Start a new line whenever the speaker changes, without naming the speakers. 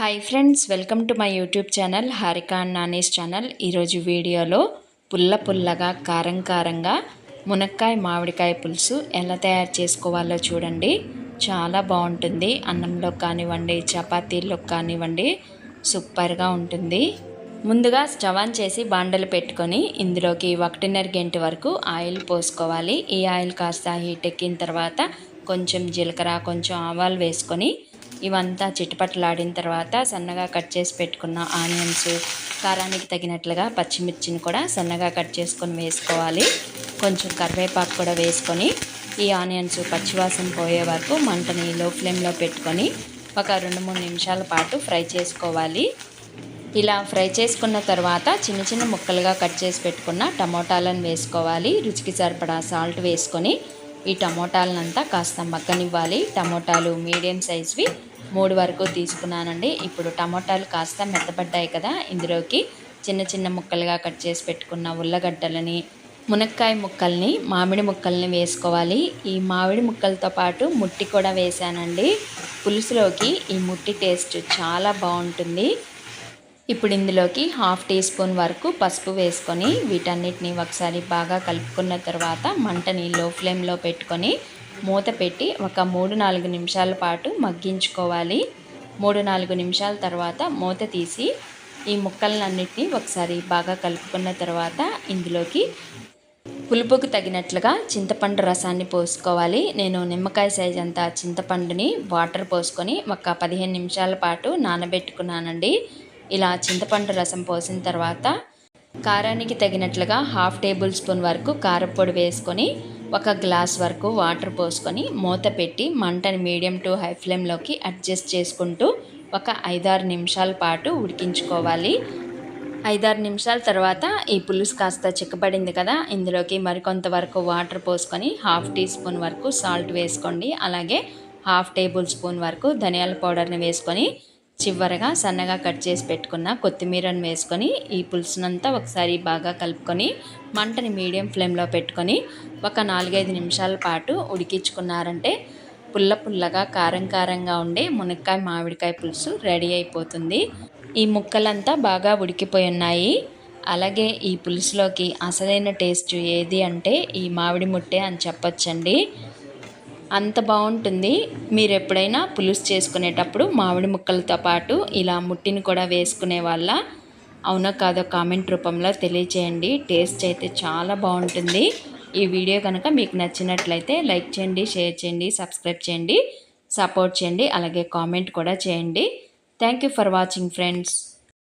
Hi friends welcome to my YouTube channel Harika and Nanis channel ఈరోజు వీడియోలో పుల్ల పుల్లగా కారం కారంగా మునక్కాయ మామిడికాయ పులుసు ఎలా తయారు చేసుకోవాలో చూడండి. చాలా బాగుంటుంది. అన్నంలో కానివ్వండి చపాతీల్లో కానివ్వండి సూపర్గా ఉంటుంది. ముందుగా స్టవ్ ఆన్ చేసి బాండలు పెట్టుకొని ఇందులోకి ఒకటిన్నర గంట వరకు ఆయిల్ పోసుకోవాలి. ఈ ఆయిల్ కాస్త హీట్ ఎక్కిన తర్వాత కొంచెం జీలకర్ర కొంచెం ఆవాలు వేసుకొని ఇవంతా చిటపటలాడిన తర్వాత సన్నగా కట్ చేసి పెట్టుకున్న ఆనియన్స్ కారానికి తగినట్లుగా పచ్చిమిర్చిని కూడా సన్నగా కట్ చేసుకొని వేసుకోవాలి. కొంచెం కరివేపాకు కూడా వేసుకొని ఈ ఆనియన్స్ పచ్చివాసన పోయే వరకు మంటని లో ఫ్లేమ్లో పెట్టుకొని ఒక రెండు మూడు నిమిషాల పాటు ఫ్రై చేసుకోవాలి. ఇలా ఫ్రై చేసుకున్న తర్వాత చిన్న చిన్న ముక్కలుగా కట్ చేసి పెట్టుకున్న టమోటాలను వేసుకోవాలి. రుచికి సరిపడా సాల్ట్ వేసుకొని ఈ టమోటాలనంతా కాస్త మగ్గనివ్వాలి. టమోటాలు మీడియం సైజ్వి మూడు వరకు తీసుకున్నానండి. ఇప్పుడు టమోటాలు కాస్త మెత్తపడ్డాయి కదా ఇందులోకి చిన్న చిన్న ముక్కలుగా కట్ చేసి పెట్టుకున్న ఉల్లగడ్డలని మునక్కాయ ముక్కల్ని మామిడి ముక్కల్ని వేసుకోవాలి. ఈ మామిడి ముక్కలతో పాటు ముట్టి కూడా వేసానండి పులుసులోకి ఈ ముట్టి టేస్ట్ చాలా బాగుంటుంది. ఇప్పుడు ఇందులోకి హాఫ్ టీ స్పూన్ వరకు పసుపు వేసుకొని వీటన్నిటిని ఒకసారి బాగా కలుపుకున్న తర్వాత మంటని లో ఫ్లేమ్లో పెట్టుకొని మూత పెట్టి ఒక మూడు నాలుగు నిమిషాల పాటు మగ్గించుకోవాలి. మూడు నాలుగు నిమిషాల తర్వాత మూత తీసి ఈ ముక్కలన్నిటిని ఒకసారి బాగా కలుపుకున్న తర్వాత ఇందులోకి పులుపుకు తగినట్లుగా చింతపండు రసాన్ని పోసుకోవాలి. నేను నిమ్మకాయ సైజ్ అంతా చింతపండుని వాటర్ పోసుకొని ఒక పదిహేను నిమిషాల పాటు నానబెట్టుకున్నానండి. ఇలా చింతపండు రసం పోసిన తర్వాత కారానికి తగినట్లుగా హాఫ్ టేబుల్ స్పూన్ వరకు కారపొడి వేసుకొని ఒక గ్లాస్ వరకు వాటర్ పోసుకొని మూత పెట్టి మంటని మీడియం టు హై ఫ్లేమ్లోకి అడ్జస్ట్ చేసుకుంటూ ఒక ఐదారు నిమిషాల పాటు ఉడికించుకోవాలి. ఐదారు నిమిషాల తర్వాత ఈ పులుసు కాస్త చిక్కబడింది కదా ఇందులోకి మరికొంత వరకు వాటర్ పోసుకొని హాఫ్ టీ స్పూన్ వరకు సాల్ట్ వేసుకోండి. అలాగే హాఫ్ టేబుల్ స్పూన్ వరకు ధనియాల పౌడర్ని వేసుకొని చివరగా సన్నగా కట్ చేసి పెట్టుకున్న కొత్తిమీరను వేసుకొని ఈ పులుసునంతా ఒకసారి బాగా కలుపుకొని మంటని మీడియం ఫ్లేమ్లో పెట్టుకొని ఒక నాలుగైదు నిమిషాల పాటు ఉడికించుకున్నారంటే పుల్ల పుల్లగా కారం కారంగా ఉండే మునక్కాయ మామిడికాయ పులుసు రెడీ అయిపోతుంది. ఈ ముక్కలంతా బాగా ఉడికిపోయి ఉన్నాయి. అలాగే ఈ పులుసులోకి అసలైన టేస్ట్ ఏది అంటే ఈ మామిడి ముట్టే అని చెప్పొచ్చండి. అంత బాగుంటుంది. మీరు ఎప్పుడైనా పులుసు చేసుకునేటప్పుడు మామిడి ముక్కలతో పాటు ఇలా ముట్టిని కూడా వేసుకునే వాళ్ళ. అవునో కాదో కామెంట్ రూపంలో తెలియచేయండి. టేస్ట్ అయితే చాలా బాగుంటుంది. ఈ వీడియో కనుక మీకు నచ్చినట్లయితే లైక్ చేయండి షేర్ చేయండి సబ్స్క్రైబ్ చేయండి సపోర్ట్ చేయండి అలాగే కామెంట్ కూడా చేయండి. Thank for watching friends.